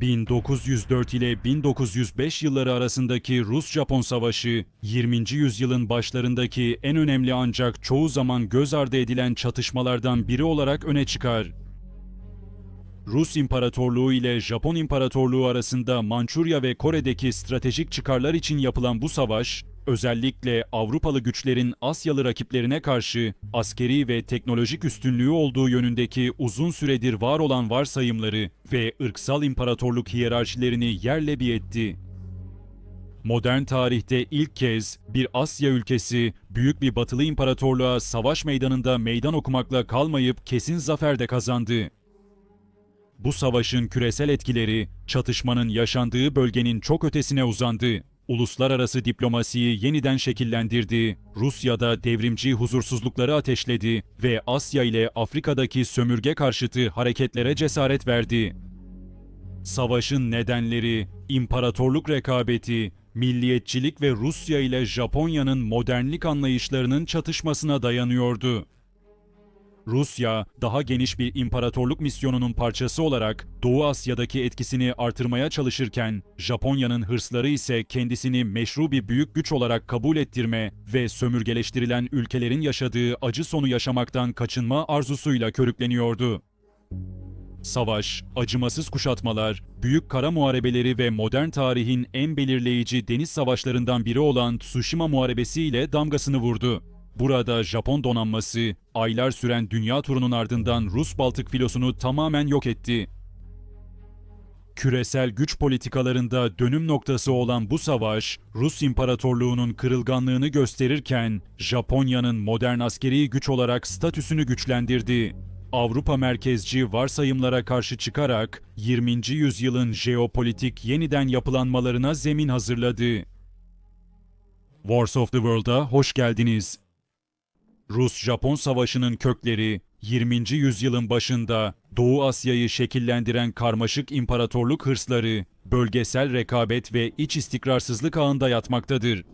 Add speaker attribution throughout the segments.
Speaker 1: 1904 ile 1905 yılları arasındaki Rus-Japon Savaşı, 20. yüzyılın başlarındaki en önemli ancak çoğu zaman göz ardı edilen çatışmalardan biri olarak öne çıkar. Rus İmparatorluğu ile Japon İmparatorluğu arasında Mançurya ve Kore'deki stratejik çıkarlar için yapılan bu savaş, özellikle Avrupalı güçlerin Asyalı rakiplerine karşı askeri ve teknolojik üstünlüğü olduğu yönündeki uzun süredir var olan varsayımları ve ırksal imparatorluk hiyerarşilerini yerle bir etti. Modern tarihte ilk kez bir Asya ülkesi büyük bir batılı imparatorluğa savaş meydanında meydan okumakla kalmayıp kesin zafer de kazandı. Bu savaşın küresel etkileri çatışmanın yaşandığı bölgenin çok ötesine uzandı. Uluslararası diplomasiyi yeniden şekillendirdi. Rusya'da devrimci huzursuzlukları ateşledi ve Asya ile Afrika'daki sömürge karşıtı hareketlere cesaret verdi. Savaşın nedenleri, imparatorluk rekabeti, milliyetçilik ve Rusya ile Japonya'nın modernlik anlayışlarının çatışmasına dayanıyordu. Rusya, daha geniş bir imparatorluk misyonunun parçası olarak Doğu Asya'daki etkisini artırmaya çalışırken, Japonya'nın hırsları ise kendisini meşru bir büyük güç olarak kabul ettirme ve sömürgeleştirilen ülkelerin yaşadığı acı sonu yaşamaktan kaçınma arzusuyla körükleniyordu. Savaş, acımasız kuşatmalar, büyük kara muharebeleri ve modern tarihin en belirleyici deniz savaşlarından biri olan Tsushima Muharebesi ile damgasını vurdu. Burada Japon donanması, aylar süren dünya turunun ardından Rus Baltık filosunu tamamen yok etti. Küresel güç politikalarında dönüm noktası olan bu savaş, Rus İmparatorluğu'nun kırılganlığını gösterirken, Japonya'nın modern askeri güç olarak statüsünü güçlendirdi. Avrupa merkezci varsayımlara karşı çıkarak 20. yüzyılın jeopolitik yeniden yapılanmalarına zemin hazırladı. Wars of the World'a hoş geldiniz. Rus-Japon Savaşı'nın kökleri 20. yüzyılın başında Doğu Asya'yı şekillendiren karmaşık imparatorluk hırsları, bölgesel rekabet ve iç istikrarsızlık ağında yatmaktadır.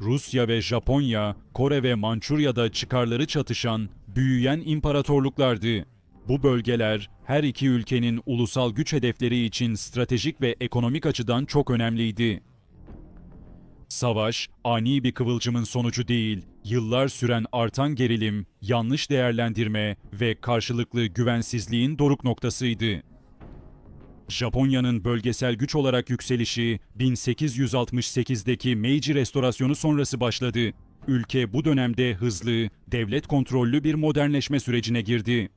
Speaker 1: Rusya ve Japonya, Kore ve Mançurya'da çıkarları çatışan, büyüyen imparatorluklardı. Bu bölgeler her iki ülkenin ulusal güç hedefleri için stratejik ve ekonomik açıdan çok önemliydi. Savaş, ani bir kıvılcımın sonucu değil, yıllar süren artan gerilim, yanlış değerlendirme ve karşılıklı güvensizliğin doruk noktasıydı. Japonya'nın bölgesel güç olarak yükselişi 1868'deki Meiji Restorasyonu sonrası başladı. Ülke bu dönemde hızlı, devlet kontrollü bir modernleşme sürecine girdi.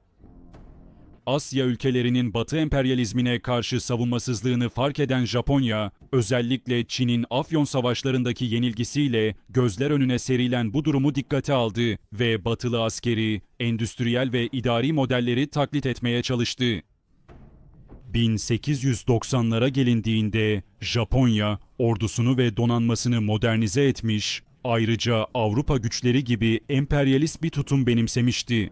Speaker 1: Asya ülkelerinin Batı emperyalizmine karşı savunmasızlığını fark eden Japonya, özellikle Çin'in Afyon savaşlarındaki yenilgisiyle gözler önüne serilen bu durumu dikkate aldı ve batılı askeri, endüstriyel ve idari modelleri taklit etmeye çalıştı. 1890'lara gelindiğinde Japonya ordusunu ve donanmasını modernize etmiş, ayrıca Avrupa güçleri gibi emperyalist bir tutum benimsemişti.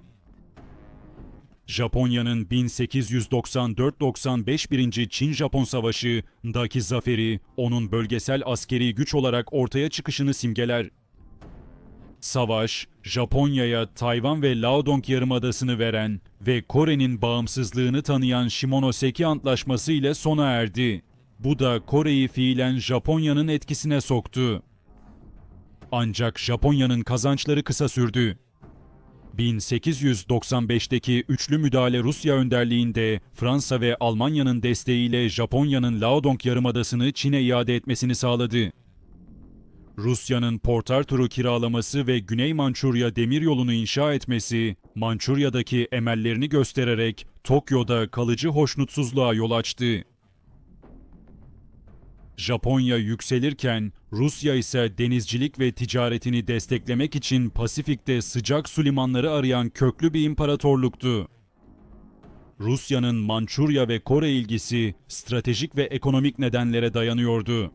Speaker 1: Japonya'nın 1894-95 1. Çin-Japon Savaşı'ndaki zaferi onun bölgesel askeri güç olarak ortaya çıkışını simgeler. Savaş, Japonya'ya Tayvan ve Laodong Yarımadası'nı veren ve Kore'nin bağımsızlığını tanıyan Shimonoseki Antlaşması ile sona erdi. Bu da Kore'yi fiilen Japonya'nın etkisine soktu. Ancak Japonya'nın kazançları kısa sürdü. 1895'teki üçlü müdahale Rusya önderliğinde Fransa ve Almanya'nın desteğiyle Japonya'nın Laodong Yarımadası'nı Çin'e iade etmesini sağladı. Rusya'nın Port Arthur'u kiralaması ve Güney Mançurya demiryolunu inşa etmesi, Mançurya'daki emellerini göstererek Tokyo'da kalıcı hoşnutsuzluğa yol açtı. Japonya yükselirken Rusya ise denizcilik ve ticaretini desteklemek için Pasifik'te sıcak su limanları arayan köklü bir imparatorluktu. Rusya'nın Mançurya ve Kore ilgisi stratejik ve ekonomik nedenlere dayanıyordu.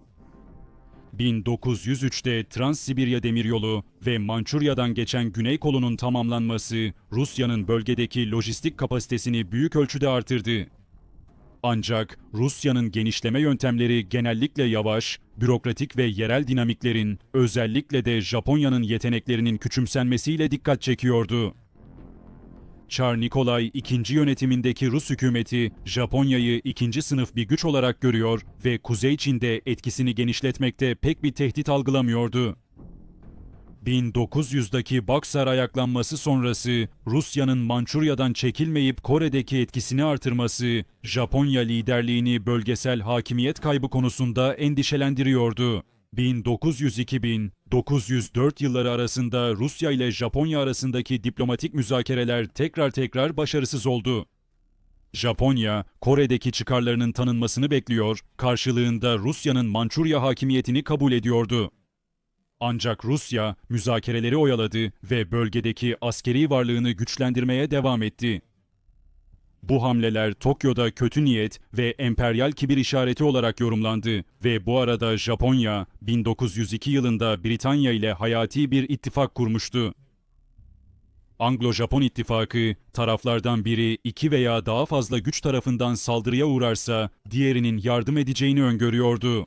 Speaker 1: 1903'te Trans-Sibirya Demiryolu ve Mançurya'dan geçen Güney kolunun tamamlanması Rusya'nın bölgedeki lojistik kapasitesini büyük ölçüde artırdı. Ancak Rusya'nın genişleme yöntemleri genellikle yavaş, bürokratik ve yerel dinamiklerin, özellikle de Japonya'nın yeteneklerinin küçümsenmesiyle dikkat çekiyordu. Çar Nikolay II. yönetimindeki Rus hükümeti Japonya'yı ikinci sınıf bir güç olarak görüyor ve Kuzey Çin'de etkisini genişletmekte pek bir tehdit algılamıyordu. 1900'daki Baksar ayaklanması sonrası Rusya'nın Mançurya'dan çekilmeyip Kore'deki etkisini artırması Japonya liderliğini bölgesel hakimiyet kaybı konusunda endişelendiriyordu. 1902-1904 yılları arasında Rusya ile Japonya arasındaki diplomatik müzakereler tekrar tekrar başarısız oldu. Japonya, Kore'deki çıkarlarının tanınmasını bekliyor, karşılığında Rusya'nın Mançurya hakimiyetini kabul ediyordu. Ancak Rusya müzakereleri oyaladı ve bölgedeki askeri varlığını güçlendirmeye devam etti. Bu hamleler Tokyo'da kötü niyet ve emperyal kibir işareti olarak yorumlandı ve bu arada Japonya 1902 yılında Britanya ile hayati bir ittifak kurmuştu. Anglo-Japon ittifakı taraflardan biri iki veya daha fazla güç tarafından saldırıya uğrarsa diğerinin yardım edeceğini öngörüyordu.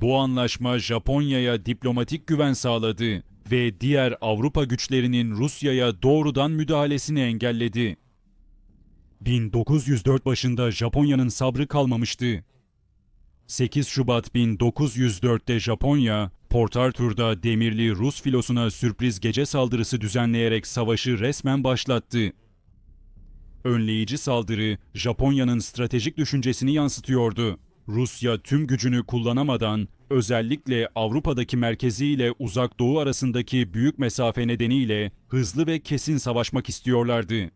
Speaker 1: Bu anlaşma Japonya'ya diplomatik güven sağladı ve diğer Avrupa güçlerinin Rusya'ya doğrudan müdahalesini engelledi. 1904 başında Japonya'nın sabrı kalmamıştı. 8 Şubat 1904'te Japonya, Port Arthur'da demirli Rus filosuna sürpriz gece saldırısı düzenleyerek savaşı resmen başlattı. Önleyici saldırı Japonya'nın stratejik düşüncesini yansıtıyordu. Rusya tüm gücünü kullanamadan özellikle Avrupa'daki merkezi ile uzak doğu arasındaki büyük mesafe nedeniyle hızlı ve kesin savaşmak istiyorlardı.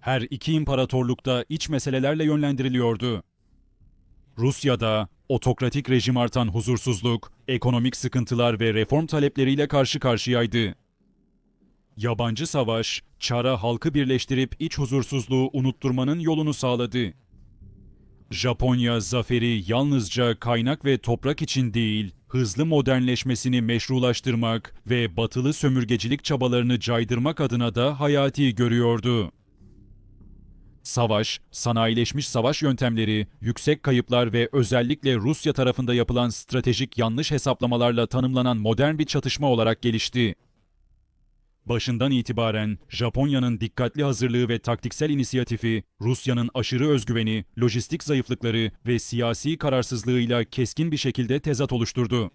Speaker 1: Her iki imparatorlukta iç meselelerle yönlendiriliyordu. Rusya'da otokratik rejim artan huzursuzluk, ekonomik sıkıntılar ve reform talepleriyle karşı karşıyaydı. Yabancı savaş, Çar'a halkı birleştirip iç huzursuzluğu unutturmanın yolunu sağladı. Japonya zaferi yalnızca kaynak ve toprak için değil, hızlı modernleşmesini meşrulaştırmak ve batılı sömürgecilik çabalarını caydırmak adına da hayati görüyordu. Savaş, sanayileşmiş savaş yöntemleri, yüksek kayıplar ve özellikle Rusya tarafında yapılan stratejik yanlış hesaplamalarla tanımlanan modern bir çatışma olarak gelişti. Başından itibaren Japonya'nın dikkatli hazırlığı ve taktiksel inisiyatifi, Rusya'nın aşırı özgüveni, lojistik zayıflıkları ve siyasi kararsızlığıyla keskin bir şekilde tezat oluşturdu.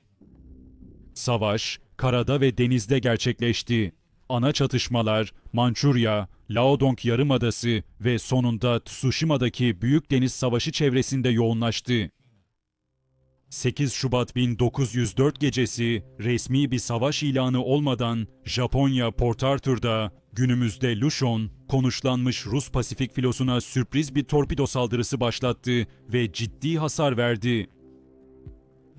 Speaker 1: Savaş, karada ve denizde gerçekleşti. Ana çatışmalar Mançurya, Laodong Yarımadası ve sonunda Tsushima'daki Büyük Deniz Savaşı çevresinde yoğunlaştı. 8 Şubat 1904 gecesi resmi bir savaş ilanı olmadan Japonya Port Arthur'da günümüzde Lushon konuşlanmış Rus Pasifik filosuna sürpriz bir torpido saldırısı başlattı ve ciddi hasar verdi.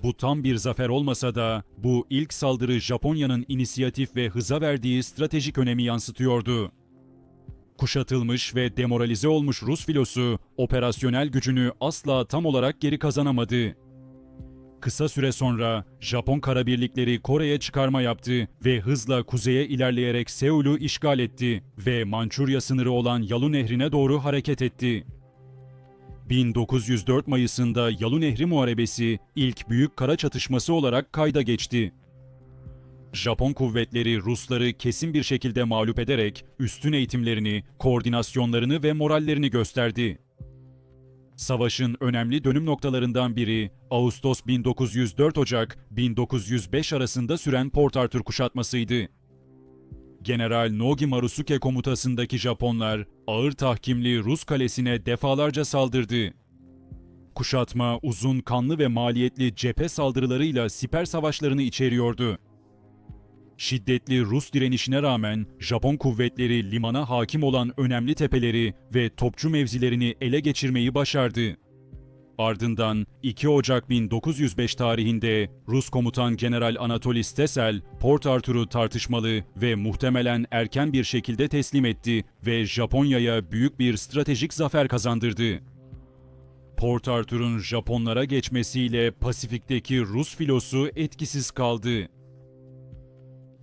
Speaker 1: Bu tam bir zafer olmasa da bu ilk saldırı Japonya'nın inisiyatif ve hıza verdiği stratejik önemi yansıtıyordu. Kuşatılmış ve demoralize olmuş Rus filosu operasyonel gücünü asla tam olarak geri kazanamadı. Kısa süre sonra Japon kara birlikleri Kore'ye çıkarma yaptı ve hızla kuzeye ilerleyerek Seul'ü işgal etti ve Mançurya sınırı olan Yalu Nehri'ne doğru hareket etti. 1904 Mayıs'ında Yalu Nehri Muharebesi ilk büyük kara çatışması olarak kayda geçti. Japon kuvvetleri Rusları kesin bir şekilde mağlup ederek üstün eğitimlerini, koordinasyonlarını ve morallerini gösterdi. Savaşın önemli dönüm noktalarından biri Ağustos 1904 Ocak 1905 arasında süren Port Arthur kuşatmasıydı. General Nogi Marusuke komutasındaki Japonlar ağır tahkimli Rus kalesine defalarca saldırdı. Kuşatma uzun, kanlı ve maliyetli cephe saldırılarıyla siper savaşlarını içeriyordu. Şiddetli Rus direnişine rağmen Japon kuvvetleri limana hakim olan önemli tepeleri ve topçu mevzilerini ele geçirmeyi başardı. Ardından 2 Ocak 1905 tarihinde Rus komutan General Anatoly Stesel, Port Arthur'u tartışmalı ve muhtemelen erken bir şekilde teslim etti ve Japonya'ya büyük bir stratejik zafer kazandırdı. Port Arthur'un Japonlara geçmesiyle Pasifik'teki Rus filosu etkisiz kaldı.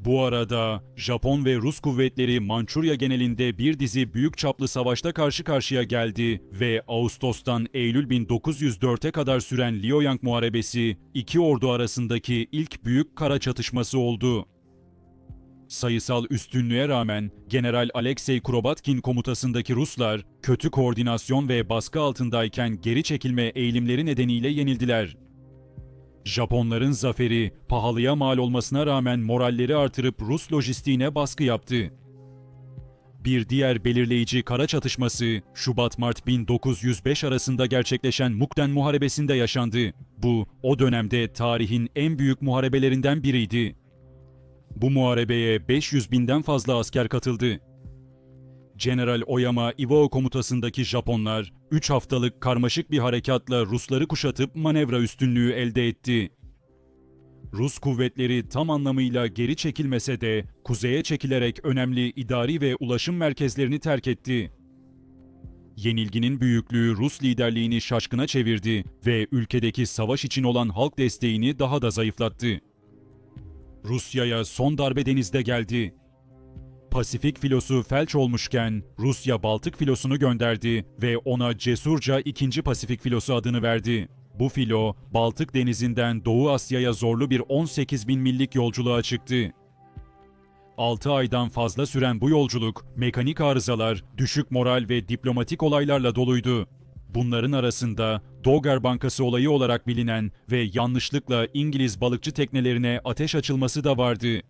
Speaker 1: Bu arada Japon ve Rus kuvvetleri Mançurya genelinde bir dizi büyük çaplı savaşta karşı karşıya geldi ve Ağustos'tan Eylül 1904'e kadar süren Liuyang Muharebesi iki ordu arasındaki ilk büyük kara çatışması oldu. Sayısal üstünlüğe rağmen General Alexey Kurobatkin komutasındaki Ruslar kötü koordinasyon ve baskı altındayken geri çekilme eğilimleri nedeniyle yenildiler. Japonların zaferi pahalıya mal olmasına rağmen moralleri artırıp Rus lojistiğine baskı yaptı. Bir diğer belirleyici kara çatışması Şubat-Mart 1905 arasında gerçekleşen Mukden Muharebesi'nde yaşandı. Bu o dönemde tarihin en büyük muharebelerinden biriydi. Bu muharebeye 500 binden fazla asker katıldı. General Oyama Iwao komutasındaki Japonlar 3 haftalık karmaşık bir harekatla Rusları kuşatıp manevra üstünlüğü elde etti. Rus kuvvetleri tam anlamıyla geri çekilmese de kuzeye çekilerek önemli idari ve ulaşım merkezlerini terk etti. Yenilginin büyüklüğü Rus liderliğini şaşkına çevirdi ve ülkedeki savaş için olan halk desteğini daha da zayıflattı. Rusya'ya son darbe denizde geldi. Pasifik filosu felç olmuşken Rusya Baltık filosunu gönderdi ve ona cesurca 2. Pasifik filosu adını verdi. Bu filo Baltık denizinden Doğu Asya'ya zorlu bir 18 bin millik yolculuğa çıktı. 6 aydan fazla süren bu yolculuk mekanik arızalar, düşük moral ve diplomatik olaylarla doluydu. Bunların arasında Dogger Bankası olayı olarak bilinen ve yanlışlıkla İngiliz balıkçı teknelerine ateş açılması da vardı.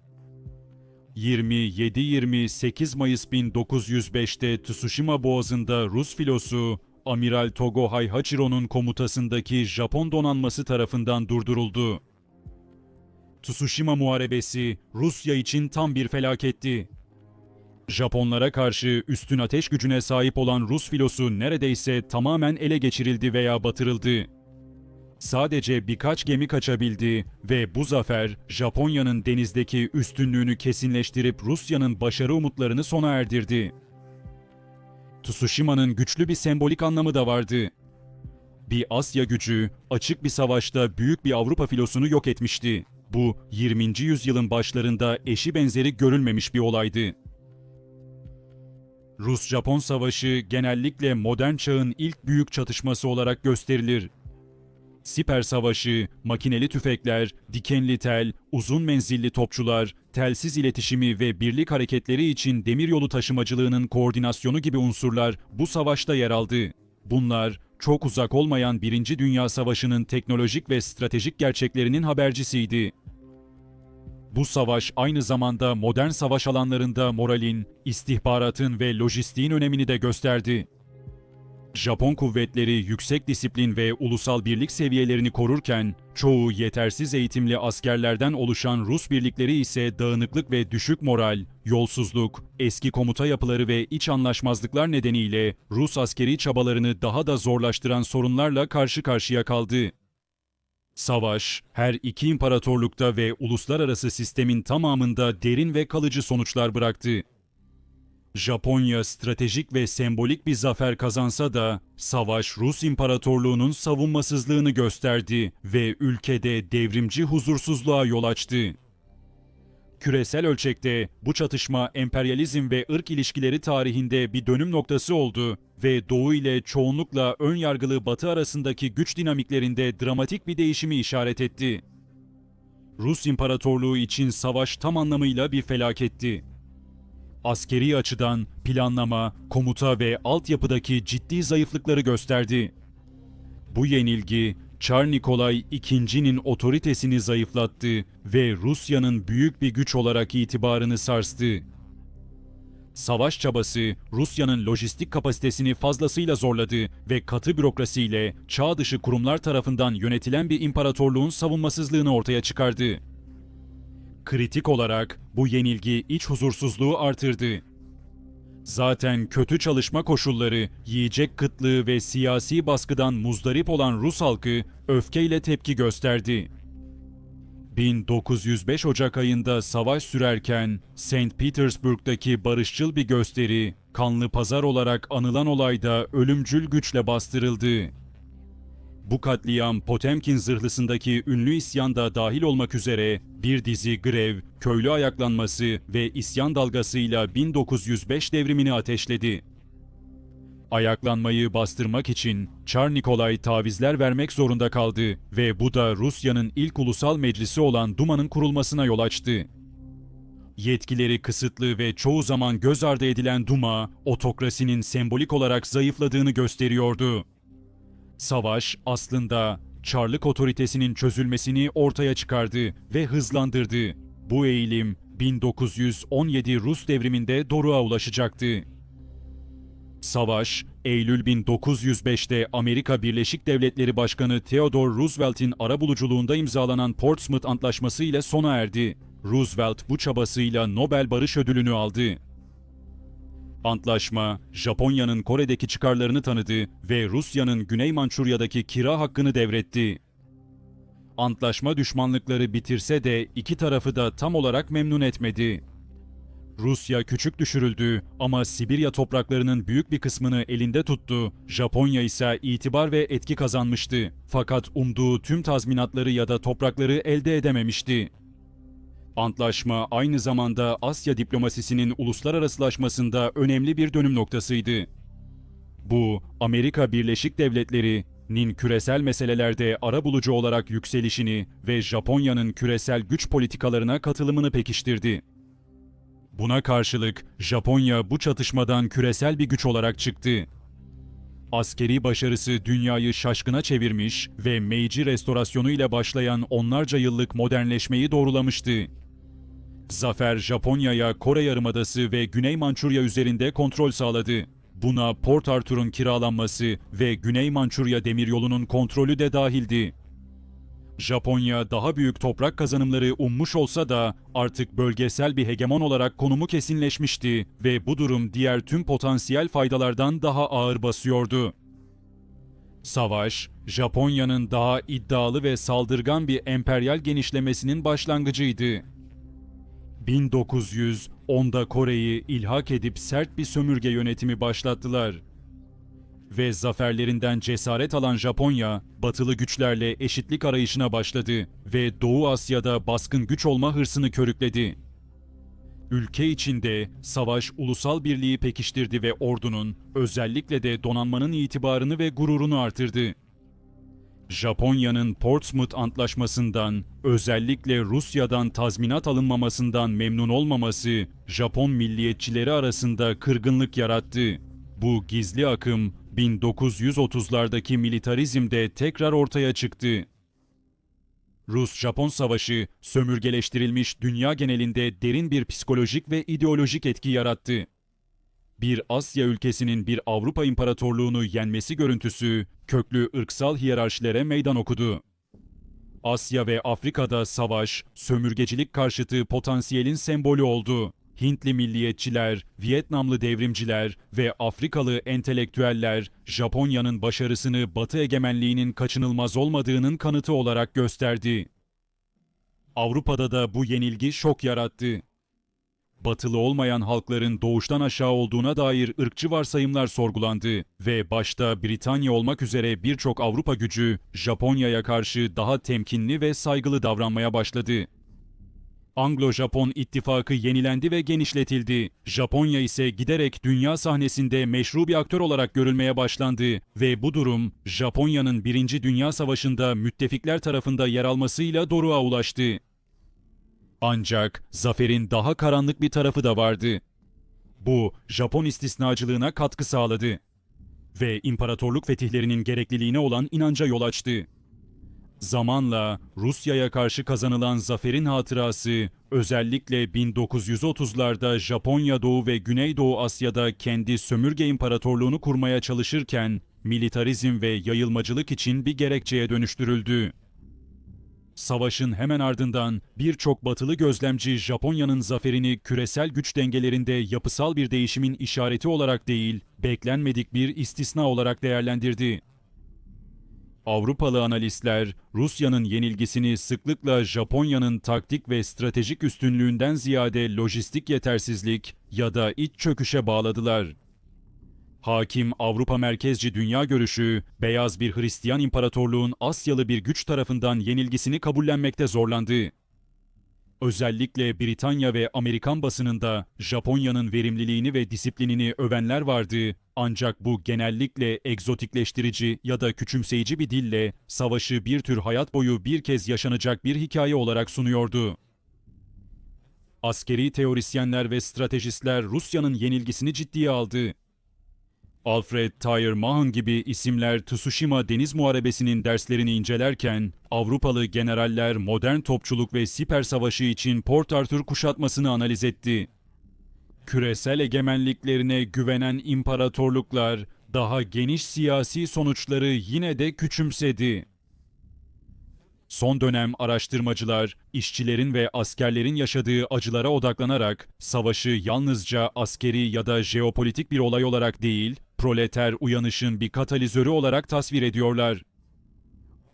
Speaker 1: 27-28 Mayıs 1905'te Tsushima Boğazı'nda Rus filosu Amiral Togo Heihachiro'nun komutasındaki Japon donanması tarafından durduruldu. Tsushima Muharebesi Rusya için tam bir felaketti. Japonlara karşı üstün ateş gücüne sahip olan Rus filosu neredeyse tamamen ele geçirildi veya batırıldı. Sadece birkaç gemi kaçabildi ve bu zafer Japonya'nın denizdeki üstünlüğünü kesinleştirip Rusya'nın başarı umutlarını sona erdirdi. Tsushima'nın güçlü bir sembolik anlamı da vardı. Bir Asya gücü açık bir savaşta büyük bir Avrupa filosunu yok etmişti. Bu 20. yüzyılın başlarında eşi benzeri görülmemiş bir olaydı. Rus-Japon savaşı genellikle modern çağın ilk büyük çatışması olarak gösterilir. Siper Savaşı, makineli tüfekler, dikenli tel, uzun menzilli topçular, telsiz iletişimi ve birlik hareketleri için demiryolu taşımacılığının koordinasyonu gibi unsurlar bu savaşta yer aldı. Bunlar çok uzak olmayan Birinci Dünya Savaşı'nın teknolojik ve stratejik gerçeklerinin habercisiydi. Bu savaş aynı zamanda modern savaş alanlarında moralin, istihbaratın ve lojistiğin önemini de gösterdi. Japon kuvvetleri yüksek disiplin ve ulusal birlik seviyelerini korurken, çoğu yetersiz eğitimli askerlerden oluşan Rus birlikleri ise dağınıklık ve düşük moral, yolsuzluk, eski komuta yapıları ve iç anlaşmazlıklar nedeniyle Rus askeri çabalarını daha da zorlaştıran sorunlarla karşı karşıya kaldı. Savaş, her iki imparatorlukta ve uluslararası sistemin tamamında derin ve kalıcı sonuçlar bıraktı. Japonya stratejik ve sembolik bir zafer kazansa da savaş Rus İmparatorluğu'nun savunmasızlığını gösterdi ve ülkede devrimci huzursuzluğa yol açtı. Küresel ölçekte bu çatışma emperyalizm ve ırk ilişkileri tarihinde bir dönüm noktası oldu ve Doğu ile çoğunlukla ön yargılı Batı arasındaki güç dinamiklerinde dramatik bir değişimi işaret etti. Rus İmparatorluğu için savaş tam anlamıyla bir felaketti askeri açıdan planlama, komuta ve altyapıdaki ciddi zayıflıkları gösterdi. Bu yenilgi Çar Nikolay II'nin otoritesini zayıflattı ve Rusya'nın büyük bir güç olarak itibarını sarstı. Savaş çabası Rusya'nın lojistik kapasitesini fazlasıyla zorladı ve katı bürokrasiyle çağ dışı kurumlar tarafından yönetilen bir imparatorluğun savunmasızlığını ortaya çıkardı. Kritik olarak bu yenilgi iç huzursuzluğu artırdı. Zaten kötü çalışma koşulları, yiyecek kıtlığı ve siyasi baskıdan muzdarip olan Rus halkı öfkeyle tepki gösterdi. 1905 Ocak ayında savaş sürerken St. Petersburg'daki barışçıl bir gösteri, kanlı pazar olarak anılan olayda ölümcül güçle bastırıldı. Bu katliam Potemkin zırhlısındaki ünlü isyanda dahil olmak üzere bir dizi grev, köylü ayaklanması ve isyan dalgasıyla 1905 devrimini ateşledi. Ayaklanmayı bastırmak için Çar Nikolay tavizler vermek zorunda kaldı ve bu da Rusya'nın ilk ulusal meclisi olan Duma'nın kurulmasına yol açtı. Yetkileri kısıtlı ve çoğu zaman göz ardı edilen Duma, otokrasinin sembolik olarak zayıfladığını gösteriyordu. Savaş aslında Çarlık otoritesinin çözülmesini ortaya çıkardı ve hızlandırdı. Bu eğilim 1917 Rus devriminde doruğa ulaşacaktı. Savaş, Eylül 1905'te Amerika Birleşik Devletleri Başkanı Theodore Roosevelt'in arabuluculuğunda imzalanan Portsmouth Antlaşması ile sona erdi. Roosevelt bu çabasıyla Nobel Barış Ödülünü aldı. Antlaşma, Japonya'nın Kore'deki çıkarlarını tanıdı ve Rusya'nın Güney Mançurya'daki kira hakkını devretti. Antlaşma düşmanlıkları bitirse de iki tarafı da tam olarak memnun etmedi. Rusya küçük düşürüldü ama Sibirya topraklarının büyük bir kısmını elinde tuttu. Japonya ise itibar ve etki kazanmıştı. Fakat umduğu tüm tazminatları ya da toprakları elde edememişti. Antlaşma aynı zamanda Asya diplomasisinin uluslararasılaşmasında önemli bir dönüm noktasıydı. Bu, Amerika Birleşik Devletleri'nin küresel meselelerde arabulucu olarak yükselişini ve Japonya'nın küresel güç politikalarına katılımını pekiştirdi. Buna karşılık Japonya bu çatışmadan küresel bir güç olarak çıktı. Askeri başarısı dünyayı şaşkına çevirmiş ve Meiji restorasyonu ile başlayan onlarca yıllık modernleşmeyi doğrulamıştı. Zafer Japonya'ya Kore Yarımadası ve Güney Mançurya üzerinde kontrol sağladı. Buna Port Arthur'un kiralanması ve Güney Mançurya demiryolunun kontrolü de dahildi. Japonya daha büyük toprak kazanımları ummuş olsa da artık bölgesel bir hegemon olarak konumu kesinleşmişti ve bu durum diğer tüm potansiyel faydalardan daha ağır basıyordu. Savaş, Japonya'nın daha iddialı ve saldırgan bir emperyal genişlemesinin başlangıcıydı. 1910'da Kore'yi ilhak edip sert bir sömürge yönetimi başlattılar. Ve zaferlerinden cesaret alan Japonya, batılı güçlerle eşitlik arayışına başladı ve Doğu Asya'da baskın güç olma hırsını körükledi. Ülke içinde savaş ulusal birliği pekiştirdi ve ordunun, özellikle de donanmanın itibarını ve gururunu artırdı. Japonya'nın Portsmouth Antlaşması'ndan, özellikle Rusya'dan tazminat alınmamasından memnun olmaması, Japon milliyetçileri arasında kırgınlık yarattı. Bu gizli akım 1930'lardaki militarizmde tekrar ortaya çıktı. Rus-Japon savaşı sömürgeleştirilmiş dünya genelinde derin bir psikolojik ve ideolojik etki yarattı. Bir Asya ülkesinin bir Avrupa imparatorluğunu yenmesi görüntüsü köklü ırksal hiyerarşilere meydan okudu. Asya ve Afrika'da savaş, sömürgecilik karşıtı potansiyelin sembolü oldu. Hintli milliyetçiler, Vietnamlı devrimciler ve Afrikalı entelektüeller Japonya'nın başarısını Batı egemenliğinin kaçınılmaz olmadığının kanıtı olarak gösterdi. Avrupa'da da bu yenilgi şok yarattı. Batılı olmayan halkların doğuştan aşağı olduğuna dair ırkçı varsayımlar sorgulandı ve başta Britanya olmak üzere birçok Avrupa gücü Japonya'ya karşı daha temkinli ve saygılı davranmaya başladı. Anglo-Japon ittifakı yenilendi ve genişletildi. Japonya ise giderek dünya sahnesinde meşru bir aktör olarak görülmeye başlandı ve bu durum Japonya'nın 1. Dünya Savaşı'nda müttefikler tarafında yer almasıyla doruğa ulaştı. Ancak zaferin daha karanlık bir tarafı da vardı. Bu Japon istisnacılığına katkı sağladı ve imparatorluk fetihlerinin gerekliliğine olan inanca yol açtı. Zamanla Rusya'ya karşı kazanılan zaferin hatırası özellikle 1930'larda Japonya Doğu ve Güneydoğu Asya'da kendi sömürge imparatorluğunu kurmaya çalışırken militarizm ve yayılmacılık için bir gerekçeye dönüştürüldü. Savaşın hemen ardından birçok batılı gözlemci Japonya'nın zaferini küresel güç dengelerinde yapısal bir değişimin işareti olarak değil, beklenmedik bir istisna olarak değerlendirdi. Avrupalı analistler Rusya'nın yenilgisini sıklıkla Japonya'nın taktik ve stratejik üstünlüğünden ziyade lojistik yetersizlik ya da iç çöküşe bağladılar. Hakim Avrupa merkezci dünya görüşü, beyaz bir Hristiyan imparatorluğun Asyalı bir güç tarafından yenilgisini kabullenmekte zorlandı. Özellikle Britanya ve Amerikan basınında Japonya'nın verimliliğini ve disiplinini övenler vardı. Ancak bu genellikle egzotikleştirici ya da küçümseyici bir dille savaşı bir tür hayat boyu bir kez yaşanacak bir hikaye olarak sunuyordu. askeri teorisyenler ve stratejistler Rusya'nın yenilgisini ciddiye aldı. Alfred Thayer Mahan gibi isimler Tsushima Deniz Muharebesi'nin derslerini incelerken, Avrupalı generaller modern topçuluk ve siper savaşı için Port Arthur kuşatmasını analiz etti. Küresel egemenliklerine güvenen imparatorluklar, daha geniş siyasi sonuçları yine de küçümsedi. Son dönem araştırmacılar, işçilerin ve askerlerin yaşadığı acılara odaklanarak savaşı yalnızca askeri ya da jeopolitik bir olay olarak değil, proleter uyanışın bir katalizörü olarak tasvir ediyorlar.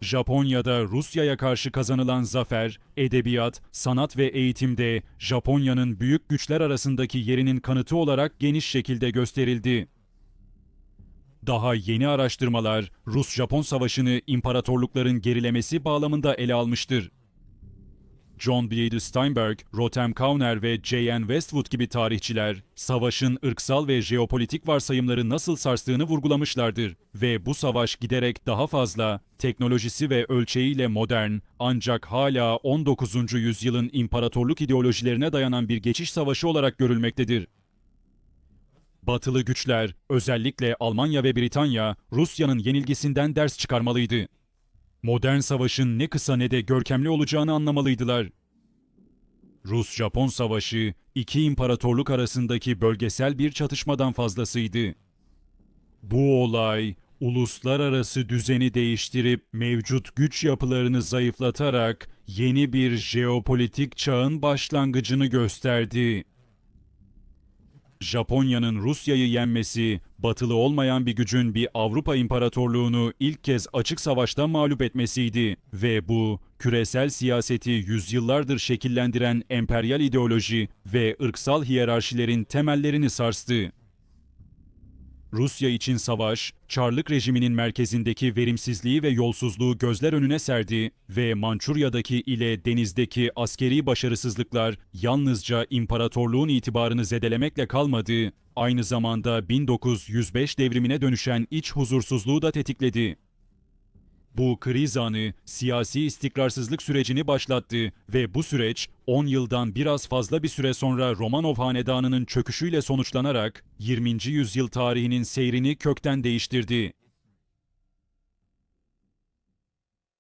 Speaker 1: Japonya'da Rusya'ya karşı kazanılan zafer, edebiyat, sanat ve eğitimde Japonya'nın büyük güçler arasındaki yerinin kanıtı olarak geniş şekilde gösterildi. Daha yeni araştırmalar Rus-Japon savaşını imparatorlukların gerilemesi bağlamında ele almıştır. John B. Steinberg, Rotem Kauner ve J.N. Westwood gibi tarihçiler, savaşın ırksal ve jeopolitik varsayımları nasıl sarstığını vurgulamışlardır ve bu savaş giderek daha fazla, teknolojisi ve ölçeğiyle modern, ancak hala 19. yüzyılın imparatorluk ideolojilerine dayanan bir geçiş savaşı olarak görülmektedir. Batılı güçler, özellikle Almanya ve Britanya, Rusya'nın yenilgisinden ders çıkarmalıydı. Modern savaşın ne kısa ne de görkemli olacağını anlamalıydılar. Rus-Japon savaşı, iki imparatorluk arasındaki bölgesel bir çatışmadan fazlasıydı. Bu olay, uluslararası düzeni değiştirip mevcut güç yapılarını zayıflatarak yeni bir jeopolitik çağın başlangıcını gösterdi. Japonya'nın Rusya'yı yenmesi, batılı olmayan bir gücün bir Avrupa İmparatorluğunu ilk kez açık savaşta mağlup etmesiydi ve bu küresel siyaseti yüzyıllardır şekillendiren emperyal ideoloji ve ırksal hiyerarşilerin temellerini sarstı. Rusya için savaş, Çarlık rejiminin merkezindeki verimsizliği ve yolsuzluğu gözler önüne serdi ve Mançurya'daki ile denizdeki askeri başarısızlıklar yalnızca imparatorluğun itibarını zedelemekle kalmadı, aynı zamanda 1905 devrimine dönüşen iç huzursuzluğu da tetikledi. Bu kriz anı siyasi istikrarsızlık sürecini başlattı ve bu süreç 10 yıldan biraz fazla bir süre sonra Romanov hanedanının çöküşüyle sonuçlanarak 20. yüzyıl tarihinin seyrini kökten değiştirdi.